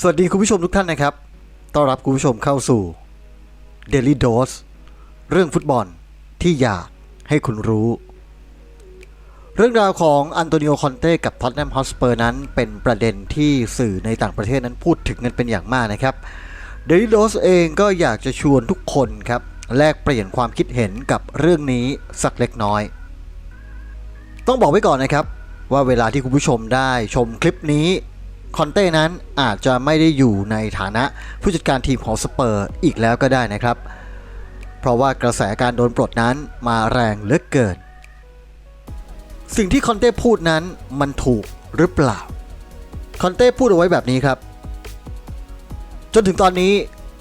สวัสดีคุณผู้ชมทุกท่านนะครับ ต้อนรับคุณผู้ชมเข้าสู่ Daily Dose เรื่องฟุตบอลที่อยากให้คุณรู้ เรื่องราวของอันโตนิโอคอนเต้กับท็อตแนมฮอสเปอร์นั้นเป็นประเด็นที่สื่อในต่างประเทศนั้นพูดถึงกันเป็นอย่างมากนะครับ Daily Dose เองก็อยากจะชวนทุกคนครับแลกเปลี่ยนความคิดเห็นกับเรื่องนี้สักเล็กน้อย ต้องบอกไว้ก่อนนะครับ ว่าเวลาที่คุณผู้ชมได้ชมคลิปนี้ คอนเต้นั้นอาจจะไม่ได้อยู่ในฐานะผู้จัดการทีมของสเปอร์อีกแล้วก็ได้นะครับ เพราะว่ากระแสการโดนปลดนั้นมาแรงเหลือเกิน สิ่งที่คอนเต้พูดนั้นมันถูกหรือเปล่า คอนเต้พูดเอาไว้แบบนี้ครับ จนถึงตอนนี้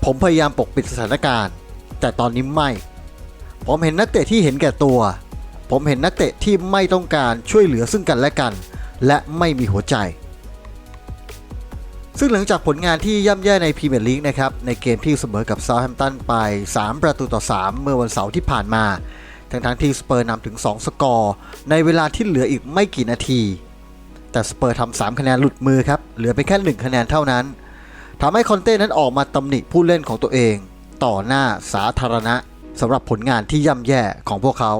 ผมพยายามปกปิดสถานการณ์ แต่ตอนนี้ไม่ ผมเห็นนักเตะที่เห็นแก่ตัว ผมเห็นนักเตะที่ไม่ต้องการช่วยเหลือซึ่งกันและกัน และไม่มีหัวใจ ซึ่งหลังจากผลงานที่ย่ำแย่ในพรีเมียร์ลีกนะครับในเกมที่เสมอกับเซาท์แฮมป์ตันไป 3 ประตูต่อ 3 เมื่อวันเสาร์ที่ผ่านมา ทั้งทั้งที่สเปอร์นำถึง 2 สกอร์ ในเวลาที่เหลืออีกไม่กี่นาที แต่สเปอร์ทำ3คะแนนหลุดมือครับเหลือไปแค่ 1 คะแนนเท่านั้นทำให้คอนเต้นั้นออกมาตำหนิผู้เล่นของตัวเอง ต่อหน้าสาธารณะสำหรับผลงานที่ย่ำแย่ของพวกเขา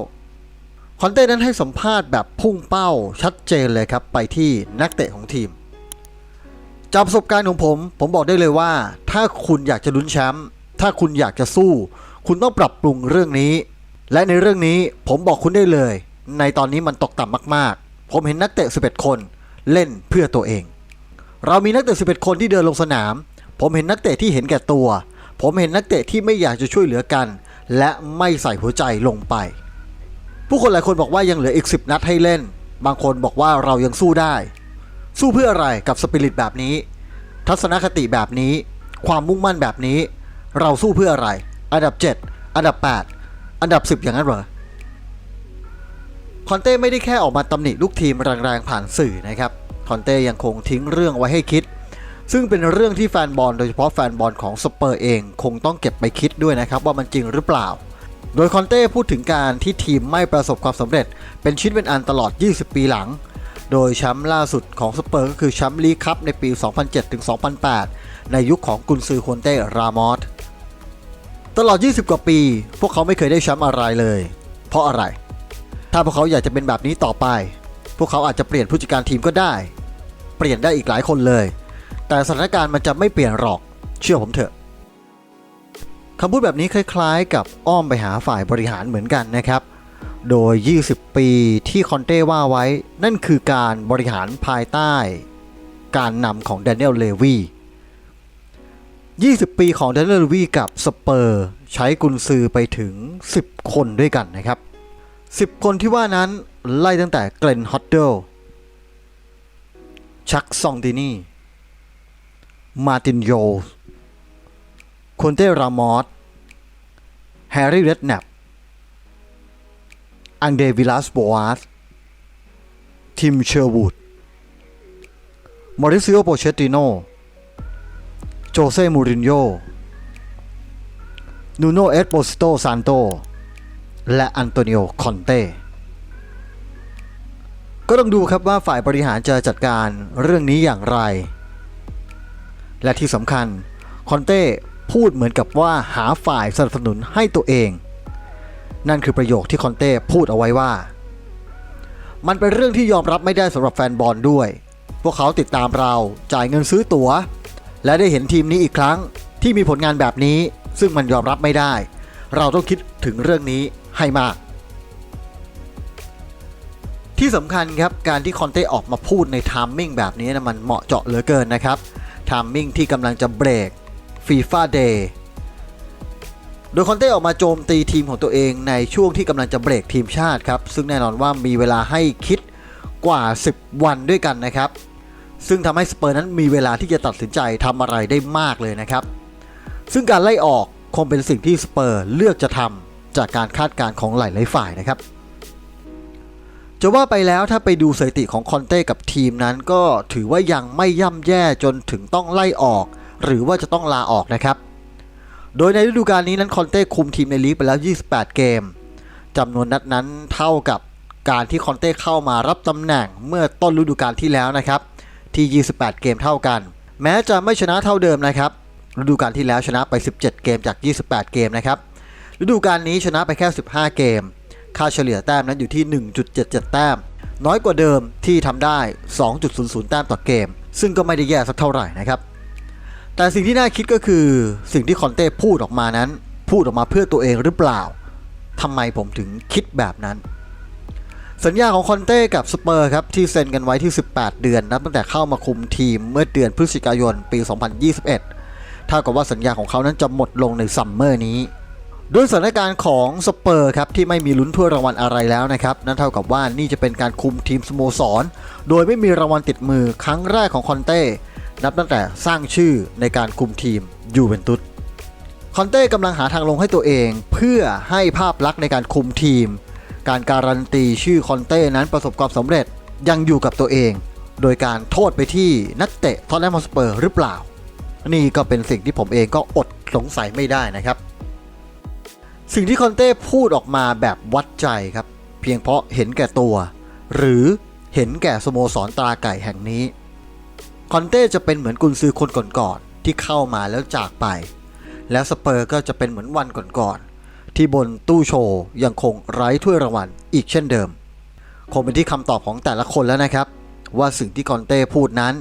คอนเต้นั้นให้สัมภาษณ์แบบพุ่งเป้าชัดเจนเลยครับไปที่นักเตะของทีม จากประสบการณ์ของผม ผมบอกได้เลยว่า ถ้าคุณอยากจะลุ้นแชมป์ถ้าคุณอยากจะสู้ คุณต้องปรับปรุงเรื่องนี้ และในเรื่องนี้ผมบอกคุณได้เลย ในตอนนี้มันตกต่ำมากๆ ผมเห็นนักเตะ 11 คนเล่นเพื่อตัวเอง เรามีนักเตะ 11 คนที่เดินลงสนาม ผมเห็นนักเตะที่เห็นแก่ตัว ผมเห็นนักเตะที่ไม่อยากจะช่วยเหลือกัน และไม่ใส่หัวใจลงไป ผู้คนหลายคนบอกว่ายังเหลืออีก 10 นัดให้เล่น บางคนบอกว่าเรายังสู้ได้ สู้เพื่ออะไรกับสปิริตแบบนี้ ทัศนคติแบบนี้ ความมุ่งมั่นแบบนี้ เราสู้เพื่ออะไร อันดับ 7 อันดับ 8 อันดับ 10 อย่างนั้นเหรอคอนเต้ไม่ได้แค่ออกมาตำหนิลูกทีมแรงๆผ่านสื่อนะครับคอนเต้ยังคงทิ้งเรื่องไว้ให้คิด ซึ่งเป็นเรื่องที่แฟนบอลโดยเฉพาะแฟนบอลของสเปอร์เอง คงต้องเก็บไปคิดด้วยนะครับว่ามันจริงหรือเปล่า โดยคอนเต้พูดถึงการที่ทีมไม่ประสบความสำเร็จ เป็นชิ้นเป็นอันตลอด 20 ปีหลัง โดยแชมป์ล่าสุดของสเปอร์ก็คือแชมป์ลีกคัพในปี 2007-2008 ในยุคของกุนซือควนเต้รามอสตลอด 20 กว่าปี พวกเขาไม่เคยได้แชมป์อะไรเลย เพราะอะไร ถ้าพวกเขาอยากจะเป็นแบบนี้ต่อไป พวกเขาอาจจะเปลี่ยนผู้จัดการทีมก็ได้ เปลี่ยนได้อีกหลายคนเลย แต่สถานการณ์มันจะไม่เปลี่ยนหรอก เชื่อผมเถอะคำพูดแบบนี้คล้าย ๆ กับอ้อมไปหาฝ่ายบริหารเหมือนกันนะครับ โดย 20 ปีที่คอนเต้ว่าไว้นั่นคือการบริหารภายใต้ การนำของแดเนียลเลวี20 ปีของแดเนียลเลวีกับสเปอร์ใช้กุนซือไปถึง 10 คนด้วยกันนะครับ 10 คนที่ว่านั้นไล่ตั้งแต่เกรนฮอตเดลชักซองดินีมาตินโยคอนเต้รามอสแฮร์รี่เรดแนป อังเดวิลาสโบอาสทิมเชอร์วูดมอริซิโอโปเชตติโนโจเซ่มูรินโญ่นูโนเอสโปสโตซานโต และอันโตนิโอคอนเต้ก็ต้องดูครับว่าฝ่ายบริหารจะจัดการเรื่องนี้อย่างไร และที่สำคัญคอนเต้พูดเหมือนกับว่าหาฝ่ายสนับสนุนให้ตัวเอง นั่นคือประโยคที่คอนเต้พูดเอาไว้ว่า มันเป็นเรื่องที่ยอมรับไม่ได้สำหรับแฟนบอลด้วย พวกเขาติดตามเราจ่ายเงินซื้อตั๋ว และได้เห็นทีมนี้อีกครั้งที่มีผลงานแบบนี้ ซึ่งมันยอมรับไม่ได้ เราต้องคิดถึงเรื่องนี้ให้มาก ที่สำคัญครับการที่คอนเต้ออกมาพูดในทามมิ่งแบบนี้นะมันเหมาะเจาะเหลือเกินนะครับทามมิ่งที่กำลังจะเบรกฟีฟ่าเดย์ โดยคอนเต้ออกมาโจมตีทีมของตัวเองในช่วงที่กำลังจะเบรกทีมชาติครับ ซึ่งแน่นอนว่ามีเวลาให้คิดกว่า 10 วันด้วยกันนะครับ ซึ่งทำให้สเปอร์นั้นมีเวลาที่จะตัดสินใจทำอะไรได้มากเลยนะครับ ซึ่งการไล่ออกคงเป็นสิ่งที่สเปอร์เลือกจะทำจากการคาดการณ์ของหลายๆฝ่ายนะครับจะว่าไปแล้วถ้าไปดูสถิติของคอนเต้กับทีมนั้นก็ถือว่ายังไม่ย่ำแย่จนถึงต้องไล่ออก หรือว่าจะต้องลาออกนะครับ โดยในฤดูกาลนี้นั้นคอนเต้คุมทีมในลีกไปแล้ว 28 เกมจำนวนนัดนั้นเท่ากับการที่คอนเต้เข้ามารับตำแหน่งเมื่อต้นฤดูกาลที่แล้วนะครับ ที่ 28 เกมเท่ากัน แม้จะไม่ชนะเท่าเดิมนะครับ ฤดูกาลที่แล้วชนะไป 17 เกมจาก 28 เกมนะครับ ฤดูกาลนี้ชนะไปแค่ 15 เกม ค่าเฉลี่ยแต้มนั้นอยู่ที่ 1.77 แต้ม น้อยกว่าเดิมที่ทำได้ 2.00 แต้มต่อเกม ซึ่งก็ไม่ได้แย่สักเท่าไหร่นะครับ แต่สิ่งที่น่าคิดก็คือสิ่งที่คอนเต้พูดออกมานั้น พูดออกมาเพื่อตัวเองหรือเปล่าทำไมผมถึงคิดแบบนั้น สัญญาของคอนเต้กับสเปอร์ครับที่เซ็นกันไว้ที่ 18 เดือนนับตั้งแต่เข้ามาคุมทีมเมื่อเดือนพฤศจิกายนปี 2021เท่ากับว่าสัญญาของเขานั้นจะหมดลงในซัมเมอร์นี้ด้วยสถานการณ์ของสเปอร์ครับที่ไม่มีลุ้นถ้วยรางวัลอะไรแล้วนะครับ นั่นเท่ากับว่านี่จะเป็นการคุมทีมสโมสร โดยไม่มีรางวัลติดมือครั้งแรกของคอนเต้ นับตั้งแต่สร้างชื่อในการคุมทีมยูเวนตุสคอนเต้กำลังหาทางลงให้ตัวเอง เพื่อให้ภาพลักษณ์ในการคุมทีม การการันตีชื่อคอนเต้นั้นประสบความสำเร็จยังอยู่กับตัวเอง โดยการโทษไปที่นักเตะทอตแนมฮอสเปอร์หรือเปล่า นี่ก็เป็นสิ่งที่ผมเองก็อดสงสัยไม่ได้นะครับ สิ่งที่คอนเต้พูดออกมาแบบวัดใจครับ เพียงเพราะเห็นแก่ตัว หรือเห็นแก่สโมสรตราไก่แห่งนี้ คอนเต้จะเป็นเหมือนกุนซือคนก่อนๆที่เข้ามาแล้วจากไป แล้วสเปอร์ก็จะเป็นเหมือนวันก่อนๆที่บนตู้โชว์ยังคงไร้ถ้วยรางวัลอีกเช่นเดิม คงเป็นที่คำตอบของแต่ละคนแล้วนะครับ ว่าสิ่งที่คอนเต้พูดนั้น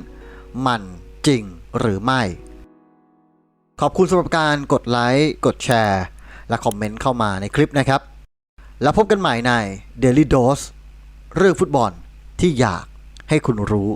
มันจริงหรือไม่ ขอบคุณสำหรับการกดไลค์กดแชร์ และคอมเมนต์เข้ามาในคลิปนะครับ แล้วพบกันใหม่ใน Daily Dose เรื่องฟุตบอลที่อยากให้คุณรู้